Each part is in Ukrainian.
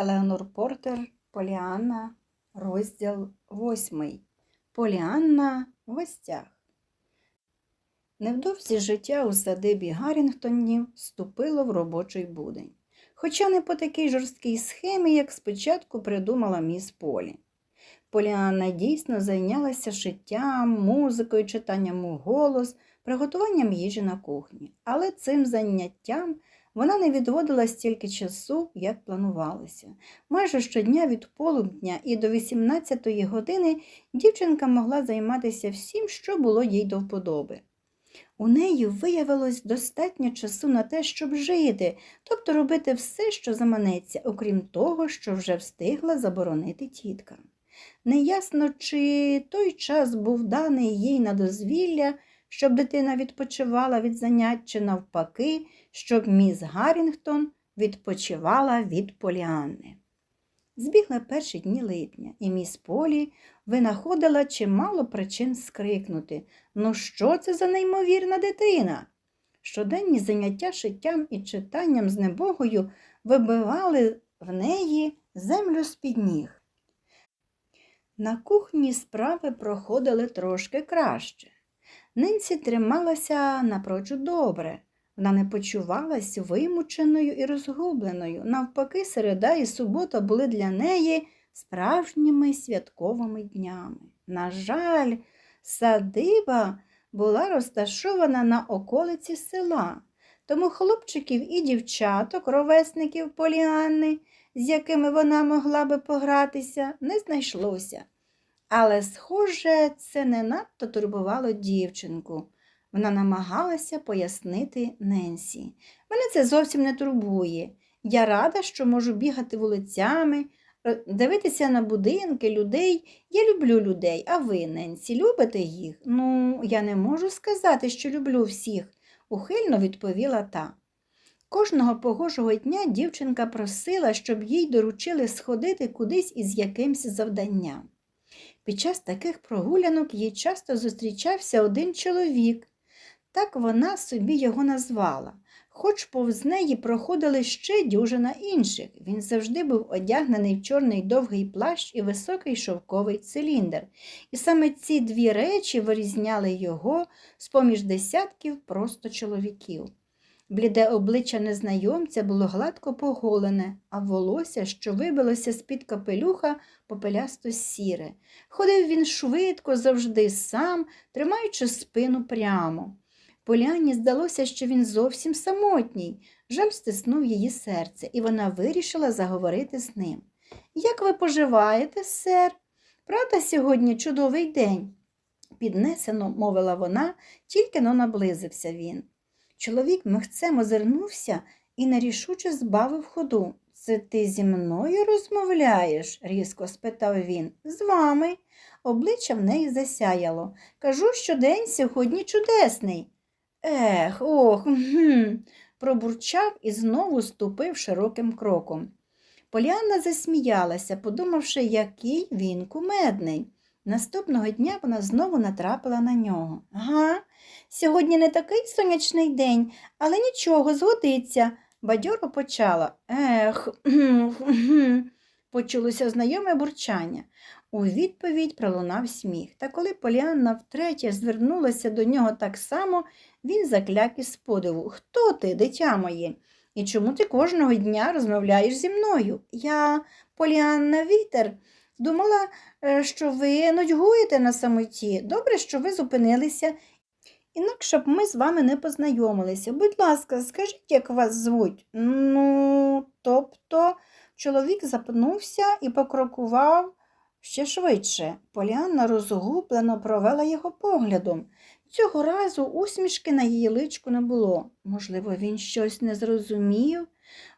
Елеонор Портер, Поліанна, розділ восьмий. Поліанна в гостях. Невдовзі життя у садибі Гаррінгтонів вступило в робочий будень, хоча не по такій жорсткій схемі, як спочатку придумала міс Полі. Поліанна дійсно зайнялася шиттям, музикою, читанням у голос, приготуванням їжі на кухні, але цим заняттям вона не відводила стільки часу, як планувалося. Майже щодня від полудня і до 18-ї години дівчинка могла займатися всім, що було їй до вподоби. У неї виявилось достатньо часу на те, щоб жити, тобто робити все, що заманеться, окрім того, що вже встигла заборонити тітка. Неясно, чи той час був даний їй на дозвілля, щоб дитина відпочивала від занять, чи навпаки, щоб міс Гаррінгтон відпочивала від Поліанни. Збігли перші дні липня, і міс Полі винаходила чимало причин скрикнути Ну, що це за неймовірна дитина? Щоденні заняття шиттям і читанням з небогою вибивали в неї землю з-під ніг. На кухні справи проходили трошки краще. Нинці трималася напрочуд добре. Вона не почувалась вимученою і розгубленою. Навпаки, середа і субота були для неї справжніми святковими днями. На жаль, садиба була розташована на околиці села, тому хлопчиків і дівчаток, ровесників Поліанни, з якими вона могла би погратися, не знайшлося. Але, схоже, це не надто турбувало дівчинку. Вона намагалася пояснити Ненсі. Мене це зовсім не турбує. Я рада, що можу бігати вулицями, е, дивитися на будинки, людей. Я люблю людей, а ви, Ненсі, любите їх? Ну, я не можу сказати, що люблю всіх, ухильно відповіла та. Кожного погожого дня дівчинка просила, щоб їй доручили сходити кудись із якимсь завданням. Під час таких прогулянок їй часто зустрічався один чоловік. Так вона собі його назвала, хоч повз неї проходили ще дюжина інших. Він завжди був одягнений в чорний довгий плащ і високий шовковий циліндр. І саме ці дві речі вирізняли його з-поміж десятків просто чоловіків. Бліде обличчя незнайомця було гладко поголене, а волосся, що вибилося з-під капелюха, попелясто сіре. Ходив він швидко, завжди сам, тримаючи спину прямо. Поляні здалося, що він зовсім самотній. Жаль стиснув її серце, і вона вирішила заговорити з ним. Як ви поживаєте, сер? Правда, сьогодні чудовий день? Піднесено, мовила вона, тільки но наблизився він. Чоловік михцем озирнувся і нерішуче збавив ходу. Це ти зі мною розмовляєш? різко спитав він. З вами. Обличчя в неї засяяло. Кажу, що день сьогодні чудесний. Ех, ох, гм, пробурчав і знову ступив широким кроком. Поліанна засміялася, подумавши, який він кумедний. Наступного дня вона знову натрапила на нього. Га, сьогодні не такий сонячний день, але нічого, згодиться. Бадьоро почала. Ех, почулося знайоме бурчання. У відповідь пролунав сміх. Та коли Поліанна втретє звернулася до нього так само, він закляк із подиву. Хто ти, дитя моє? І чому ти кожного дня розмовляєш зі мною? Я, Поліанна Вітер, думала, е, що ви нудьгуєте на самоті. Добре, що ви зупинилися. Інакше б ми з вами не познайомилися. Будь ласка, скажіть, як вас звуть? Ну, тобто, чоловік запнувся і покрокував ще швидше. Поліанна розгублено провела його поглядом. Цього разу усмішки на її личку не було. Можливо, він щось не зрозумів.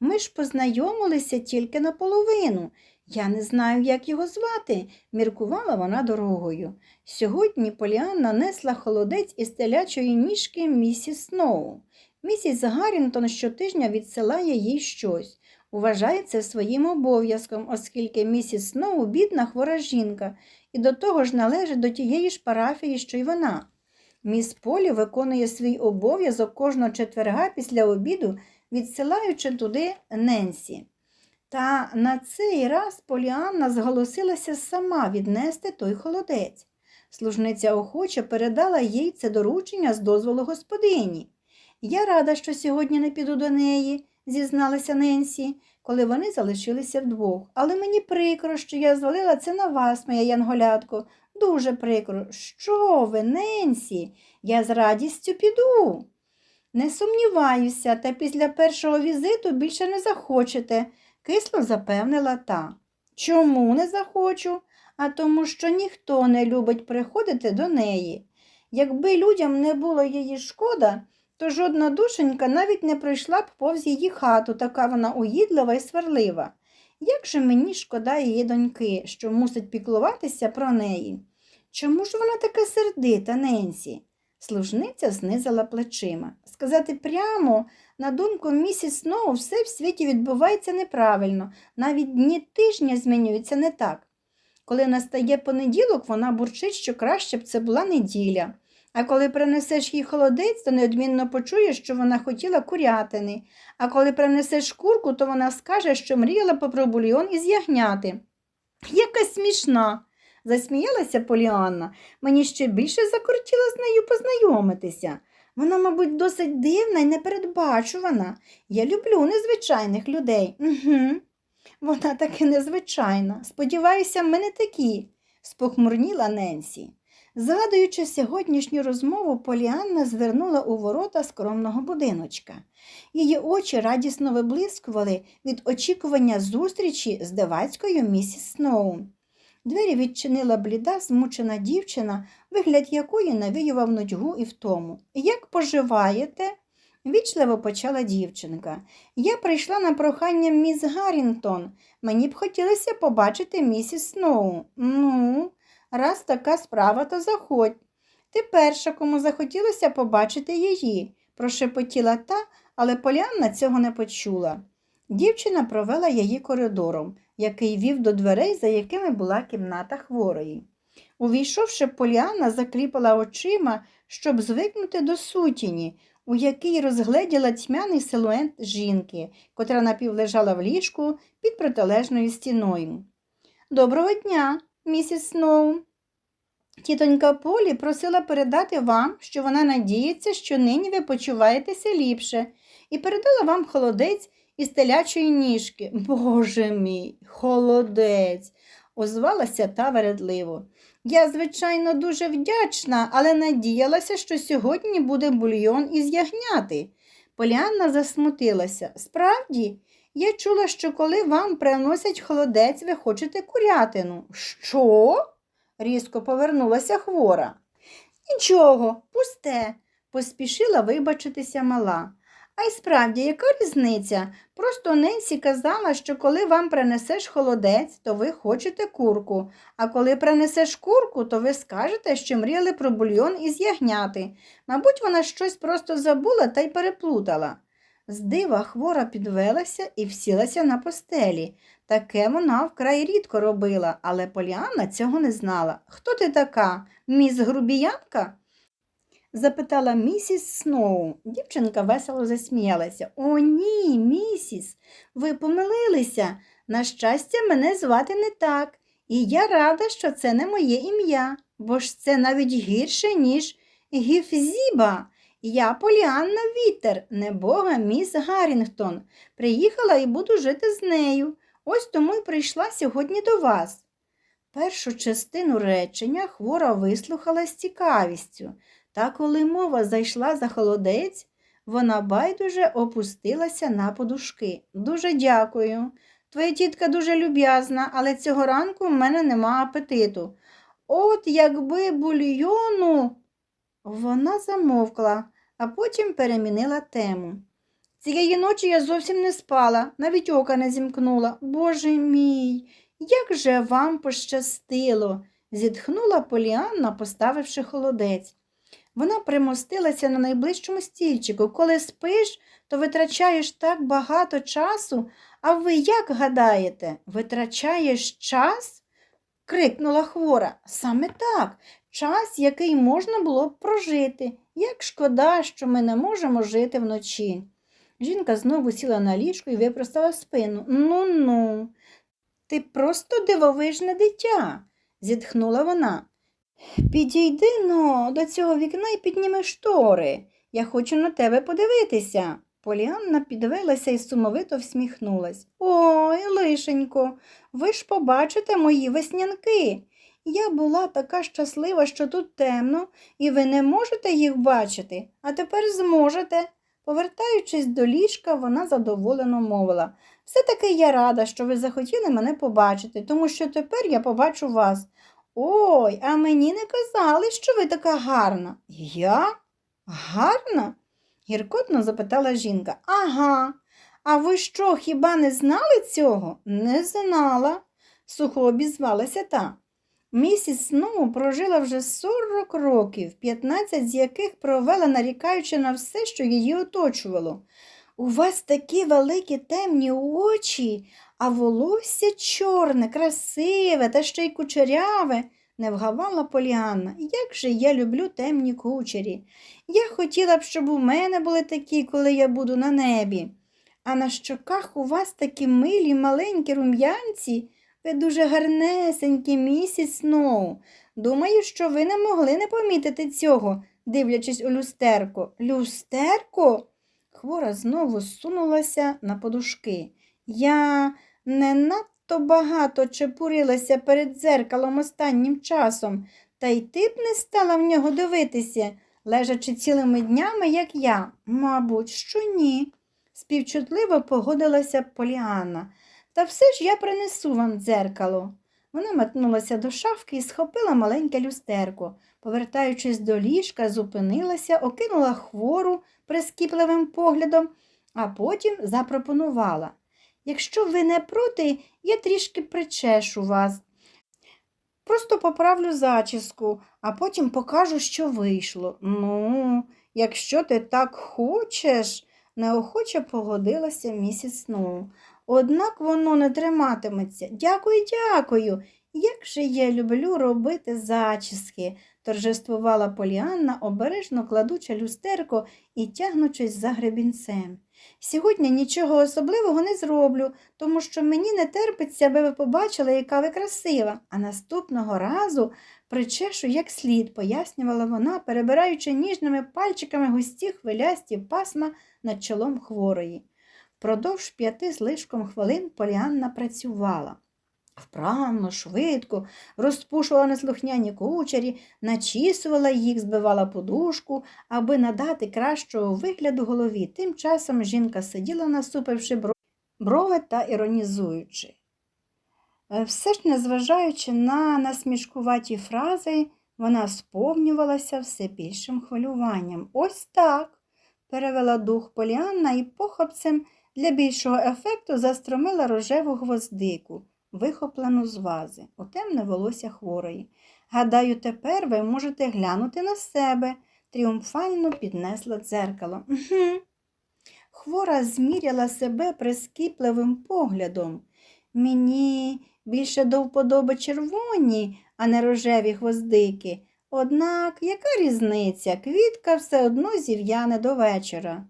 Ми ж познайомилися тільки наполовину. Я не знаю, як його звати, міркувала вона дорогою. Сьогодні Поліанна несла холодець із телячої ніжки місіс Сноу. Місіс Гаррінтон щотижня відсилає їй щось. Вважає це своїм обов'язком, оскільки місіс Сноу бідна хвора жінка, і до того ж належить до тієї ж парафії, що й вона. Міс Полі виконує свій обов'язок кожного четверга після обіду, відсилаючи туди Ненсі. Та на цей раз Поліанна зголосилася сама віднести той холодець. Служниця охоче передала їй це доручення з дозволу господині. Я рада, що сьогодні не піду до неї, зізналася Ненсі, коли вони залишилися вдвох. Але мені прикро, що я звалила це на вас, моя янголятко. Дуже прикро. Що ви, Ненсі? Я з радістю піду. Не сумніваюся, та після першого візиту більше не захочете, кисло запевнила та. Чому не захочу? А тому, що ніхто не любить приходити до неї. Якби людям не було її шкода, то жодна душенька навіть не пройшла б повз її хату, така вона уїдлива і сварлива. Як же мені шкода її доньки, що мусить піклуватися про неї? Чому ж вона така сердита, Ненсі? Служниця знизила плечима. Сказати прямо, на думку місіс Сноу, все в світі відбувається неправильно, навіть дні тижня змінюються не так. Коли настає понеділок, вона бурчить, що краще б це була неділя. А коли принесеш їй холодець, то неодмінно почуєш, що вона хотіла курятини. А коли принесеш курку, то вона скаже, що мріяла про бульйон із ягняти. Яка смішна, засміялася Поліанна. Мені ще більше закортіло з нею познайомитися. Вона, мабуть, досить дивна і непередбачувана. Я люблю незвичайних людей. Угу. Вона таки незвичайна. Сподіваюся, ми не такі, спохмурніла Ненсі. Згадуючи сьогоднішню розмову, Поліанна звернула у ворота скромного будиночка. Її очі радісно виблискували від очікування зустрічі з дивацькою місіс Сноу. Двері відчинила бліда, змучена дівчина, вигляд якої навіював нудьгу і втому. Як поживаєте? Вічливо почала дівчинка. Я прийшла на прохання міс Гаррінтон. Мені б хотілося побачити місіс Сноу. Ну, раз така справа, то заходь. Ти перша, кому захотілося побачити її, прошепотіла та, але Поліанна цього не почула. Дівчина провела її коридором, який вів до дверей, за якими була кімната хворої. Увійшовши, Поліанна закліпала очима, щоб звикнути до сутіні, у якій розгледіла тьмяний силует жінки, котра напівлежала в ліжку під протилежною стіною. Доброго дня, місіс Сноу. Тітонька Полі просила передати вам, що вона надіється, що нині ви почуваєтеся ліпше, і передала вам холодець із телячої ніжки. Боже мій, холодець, озвалася та вередливо. Я, звичайно, дуже вдячна, але надіялася, що сьогодні буде бульйон із ягняти. Поліанна засмутилася. Справді, я чула, що коли вам приносять холодець, ви хочете курятину. Що? різко повернулася хвора. Нічого, пусте, поспішила вибачитися мала. А й справді, яка різниця? Просто Ненсі казала, що коли вам принесеш холодець, то ви хочете курку, а коли принесеш курку, то ви скажете, що мріяли про бульйон із ягняти. Мабуть, вона щось просто забула та й переплутала. З дива хвора підвелася і всілася на постелі. Таке вона вкрай рідко робила, але Поліанна цього не знала. Хто ти така? Міс Грубіянка? Запитала місіс Сноу. Дівчинка весело засміялася. О, ні, місіс, ви помилилися. На щастя, мене звати не так, і я рада, що це не моє ім'я, бо ж це навіть гірше, ніж Гіфзіба. Я Поліанна Вітер, небога міс Гаррінгтон. Приїхала і буду жити з нею. Ось тому й прийшла сьогодні до вас. Першу частину речення хвора вислухала з цікавістю, та коли мова зайшла за холодець, вона байдуже опустилася на подушки. Дуже дякую. Твоя тітка дуже люб'язна, але цього ранку в мене нема апетиту. От якби бульйону. Вона замовкла, а потім перемінила тему. Цієї ночі я зовсім не спала, навіть ока не зімкнула. Боже мій, як же вам пощастило, зітхнула Поліанна, поставивши холодець. Вона примостилася на найближчому стільчику. Коли спиш, то витрачаєш так багато часу, а ви як гадаєте, витрачаєш час? крикнула хвора. Саме так, час, який можна було б прожити. Як шкода, що ми не можемо жити вночі. Жінка знову сіла на ліжко і випростала спину. Ну ну, ти просто дивовижне дитя, зітхнула вона. Підійди но до цього вікна і підніми штори. Я хочу на тебе подивитися. Поліанна підвелася і сумовито всміхнулась. Ой, лишенько, ви ж побачите мої веснянки. Я була така щаслива, що тут темно, і ви не можете їх бачити, а тепер зможете. Повертаючись до ліжка, вона задоволено мовила. Все-таки я рада, що ви захотіли мене побачити, тому що тепер я побачу вас. Ой, а мені не казали, що ви така гарна. Я? Гарна? гіркотно запитала жінка. Ага. А ви що, хіба не знали цього? Не знала, сухо обізвалася та. Місіс Сноу прожила вже 40 років, 15 з яких провела, нарікаючи на все, що її оточувало. У вас такі великі темні очі, а волосся чорне, красиве та ще й кучеряве, не вгавала Поліанна. Як же я люблю темні кучері. Я хотіла б, щоб у мене були такі, коли я буду на небі. А на щоках у вас такі милі маленькі рум'янці. Ви дуже гарнесенькі, місіс Сноу. Думаю, що ви не могли не помітити цього, дивлячись у люстерко. Люстерко? Хвора знову сунулася на подушки. Я не надто багато чепурилася перед дзеркалом останнім часом, та й ти б не стала в нього дивитися, лежачи цілими днями, як я. Мабуть, що ні. Співчутливо погодилася Поліанна. Та все ж я принесу вам дзеркало. Вона метнулася до шафки і схопила маленьке люстерко. Повертаючись до ліжка, зупинилася, окинула хвору прискіпливим поглядом, а потім запропонувала. Якщо ви не проти, я трішки причешу вас. Просто поправлю зачіску, а потім покажу, що вийшло. Ну, якщо ти так хочеш, неохоче погодилася місіс Сноу. Однак воно не триматиметься. Дякую, дякую. Як же я люблю робити зачіски, торжествувала Поліанна, обережно кладучи люстерко і тягнучись за гребінцем. Сьогодні нічого особливого не зроблю, тому що мені не терпиться, аби ви побачили, яка ви красива, а наступного разу причешу як слід, пояснювала вона, перебираючи ніжними пальчиками густі хвилясті пасма над чолом хворої. Впродовж п'яти з лишком хвилин Поліанна працювала. Вправно, швидко, розпушувала неслухняні кучері, начісувала їх, збивала подушку, аби надати кращого вигляду голові. Тим часом жінка сиділа, насупивши брови та іронізуючи. Е, Все ж, незважаючи на насмішкуваті фрази, вона сповнювалася все більшим хвилюванням. Ось так, перевела дух Поліанна і похопцем для більшого ефекту застромила рожеву гвоздику, вихоплену з вази, у темне волосся хворої. Гадаю, тепер ви можете глянути на себе, тріумфально піднесла дзеркало. «Угу». Хвора зміряла себе прискіпливим поглядом. Мені більше до вподоби червоні, а не рожеві гвоздики. Однак яка різниця? Квітка все одно зів'яне до вечора.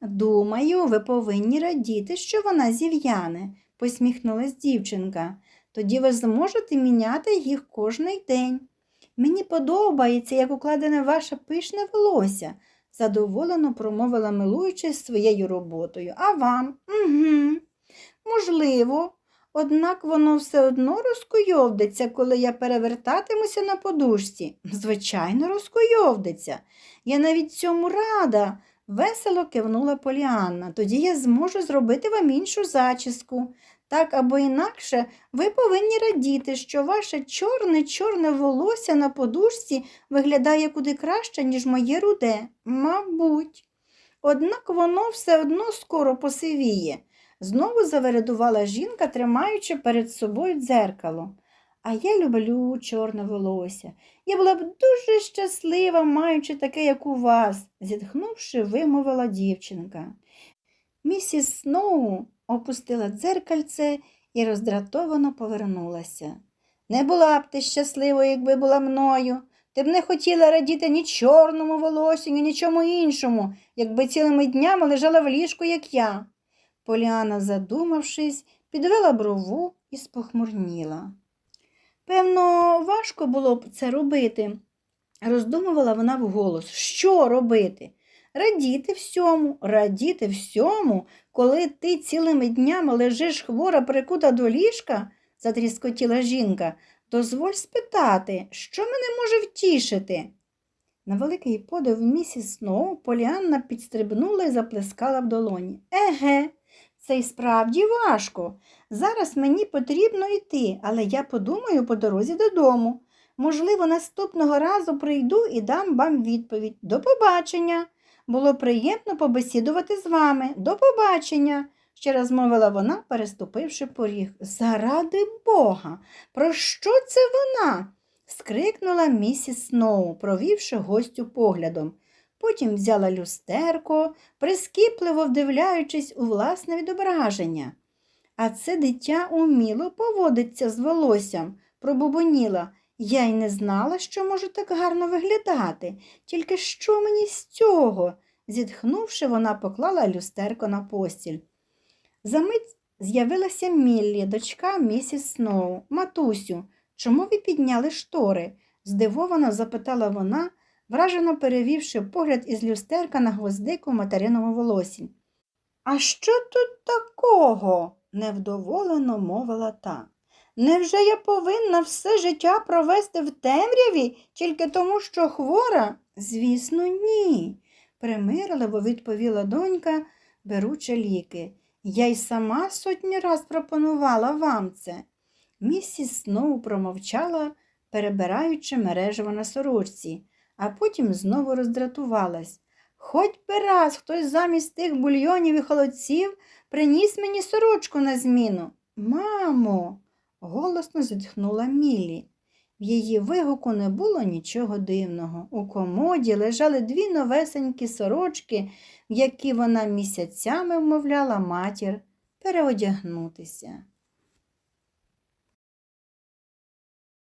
Думаю, ви повинні радіти, що вона зів'яне, посміхнулась дівчинка. Тоді ви зможете міняти їх кожний день. Мені подобається, як укладене ваше пишне волосся, задоволено промовила милуючись своєю роботою. А вам? Угу. Можливо, однак воно все одно розкуйовдиться, коли я перевертатимуся на подушці. Звичайно, розкуйовдиться. Я навіть цьому рада. Весело кивнула Поліанна. Тоді я зможу зробити вам іншу зачіску. Так або інакше ви повинні радіти, що ваше чорне чорне волосся на подушці виглядає куди краще, ніж моє руде. Мабуть. Однак воно все одно скоро посивіє. Знову завередувала жінка, тримаючи перед собою дзеркало. А я люблю чорне волосся. Я була б дуже щаслива, маючи таке, як у вас, зітхнувши, вимовила дівчинка. Місіс Сноу опустила дзеркальце і роздратовано повернулася. Не була б ти щасливою, якби була мною, Ти б не хотіла радіти ні чорному волосю, ні нічому іншому, якби цілими днями лежала в ліжку, як я. Поліана, задумавшись, підвела брову і спохмурніла. Певно, важко було б це робити, роздумувала вона вголос. Що робити? Радіти всьому, радіти всьому, коли ти цілими днями лежиш хвора, прикута до ліжка, затріскотіла жінка, дозволь спитати, що мене може втішити. На великий подив місіс Сноу Поліанна підстрибнула і заплескала в долоні. Еге, це й справді важко. Зараз мені потрібно йти, але я подумаю по дорозі додому. Можливо, наступного разу прийду і дам вам відповідь. До побачення. Було приємно побесідувати з вами. До побачення, ще раз мовила вона, переступивши поріг. Заради Бога, про що це вона? скрикнула місіс Сноу, провівши гостю поглядом. Потім взяла люстерко, прискіпливо вдивляючись у власне відображення. А це дитя уміло поводиться з волоссям, пробубоніла. Я й не знала, що можу так гарно виглядати. Тільки що мені з цього? Зітхнувши, вона поклала люстерко на постіль. Замить з'явилася Міллі, дочка місіс Сноу. Матусю, чому ви підняли штори? здивовано запитала вона, вражено перевівши погляд із люстерка на гвоздику в материному волосі. А що тут такого? Невдоволено мовила та. Невже я повинна все життя провести в темряві тільки тому, що хвора? Звісно, ні, примирливо відповіла донька, беручи ліки. Я й сама сотні раз пропонувала вам це. Місіс Сноу промовчала, перебираючи мережево на сорочці, а потім знову роздратувалась. Хоч би раз хтось замість тих бульйонів і холодців приніс мені сорочку на зміну. Мамо, голосно зітхнула Мілі. В її вигуку не було нічого дивного. У комоді лежали дві новесенькі сорочки, в які вона місяцями вмовляла матір переодягнутися.